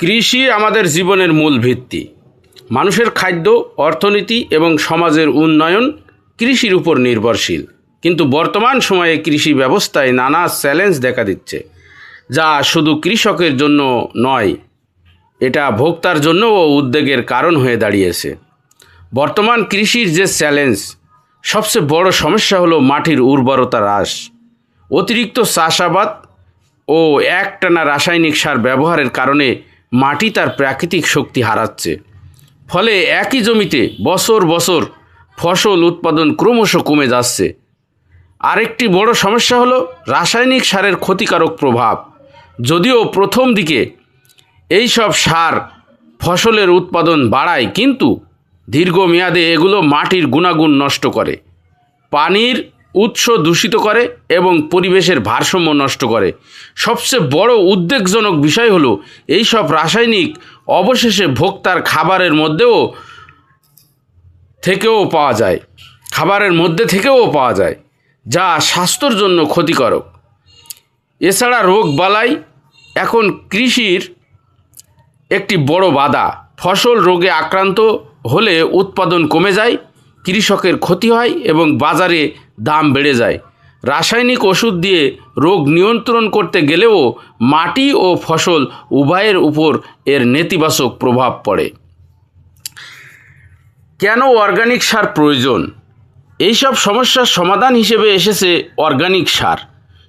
কৃষি আমাদের জীবনের মূল ভিত্তি। মানুষের খাদ্য, অর্থনীতি এবং সমাজের উন্নয়ন কৃষির উপর নির্ভরশীল। কিন্তু বর্তমান সময়ে কৃষি ব্যবস্থায় নানা চ্যালেঞ্জ দেখা দিচ্ছে, যা শুধু কৃষকের জন্য নয়, এটা ভোক্তার জন্যও উদ্বেগের কারণ হয়ে দাঁড়িয়েছে। বর্তমান কৃষির যে চ্যালেঞ্জ, সবচেয়ে বড় সমস্যা হলো মাটির উর্বরতা হ্রাস। অতিরিক্ত চাষাবাদ ও একটানা রাসায়নিক সার ব্যবহারের কারণে মাটি তার প্রাকৃতিক শক্তি হারাচ্ছে। ফলে একই জমিতে বছর বছর ফসল উৎপাদন ক্রমশ কমে যাচ্ছে। আরেকটি বড় সমস্যা হলো রাসায়নিক সারের ক্ষতিকারক প্রভাব। যদিও প্রথম দিকে এই সব সার ফসলের উৎপাদন বাড়ায়, কিন্তু দীর্ঘমেয়াদে এগুলো মাটির গুণাগুণ নষ্ট করে। পানির উৎস দূষিত করে এবং পরিবেশের ভারসাম্য নষ্ট করে। সবচেয়ে বড় উদ্বেগজনক বিষয় হলো এই সব রাসায়নিক অবশেষে ভোক্তার খাবারের মধ্যেও থেকেও পাওয়া যায়। খাবারের মধ্যে থেকেও পাওয়া যায়, যা স্বাস্থ্যর জন্য ক্ষতিকারক। এছাড়া রোগ বালাই এখন কৃষির একটি বড় বাধা। ফসল রোগে আক্রান্ত হলে উৎপাদন কমে যায়, কৃষকের ক্ষতি হয় এবং বাজারে দাম বেড়ে যায়। রাসায়নিক ওষুধ দিয়ে রোগ নিয়ন্ত্রণ করতে গেলেও মাটি ও ফসল উভয়ের উপর এর নেতিবাচক প্রভাব পড়ে। কেন অর্গানিক সার প্রয়োজন? এইসব সমস্যার সমাধান হিসেবে এসেছে অর্গানিক সার।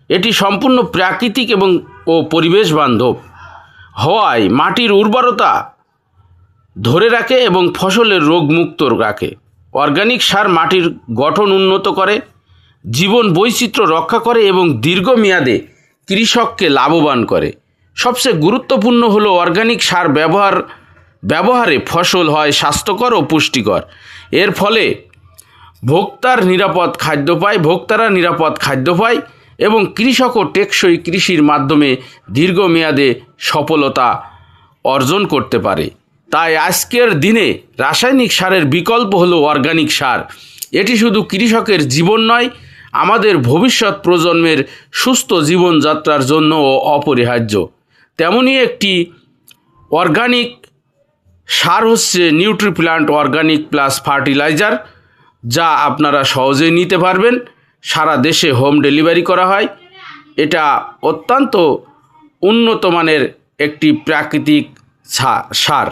এটি সম্পূর্ণ প্রাকৃতিক এবং ও পরিবেশ বান্ধব। হওয়ায় মাটির উর্বরতা ধরে রাখে এবং ফসলের রোগমুক্ত রাখে। অর্গানিক সার মাটির গঠন উন্নত করে জীবন বৈচিত্র্য রক্ষা করে এবং দীর্ঘমেয়াদে কৃষককে লাভবান করে। সবচেয়ে গুরুত্বপূর্ণ হলো অর্গানিক সার ব্যবহার ব্যবহারে ফসল হয় স্বাস্থ্যকর ও পুষ্টিকর। এর ফলে ভোক্তার নিরাপদ খাদ্য পায়, ভোক্তারা নিরাপদ খাদ্য পায় এবং কৃষকও টেকসই কৃষির মাধ্যমে দীর্ঘমেয়াদে সফলতা অর্জন করতে পারে। তাই আজকের দিনে রাসায়নিক সারের বিকল্প হলো অর্গানিক সার। এটি শুধু কৃষকের জীবন নয় আমাদের ভবিষ্যৎ প্রজন্মের সুস্থ জীবনযাত্রার জন্যও অপরিহার্য। তেমনই একটি অর্গানিক সার হচ্ছে নিউট্রিপ্লান্ট অর্গানিক প্লাস ফার্টিলাইজার যা আপনারা সহজেই নিতে পারবেন। সারা দেশে হোম ডেলিভারি করা হয়। এটা অত্যন্ত উন্নত মানের একটি প্রাকৃতিক সার।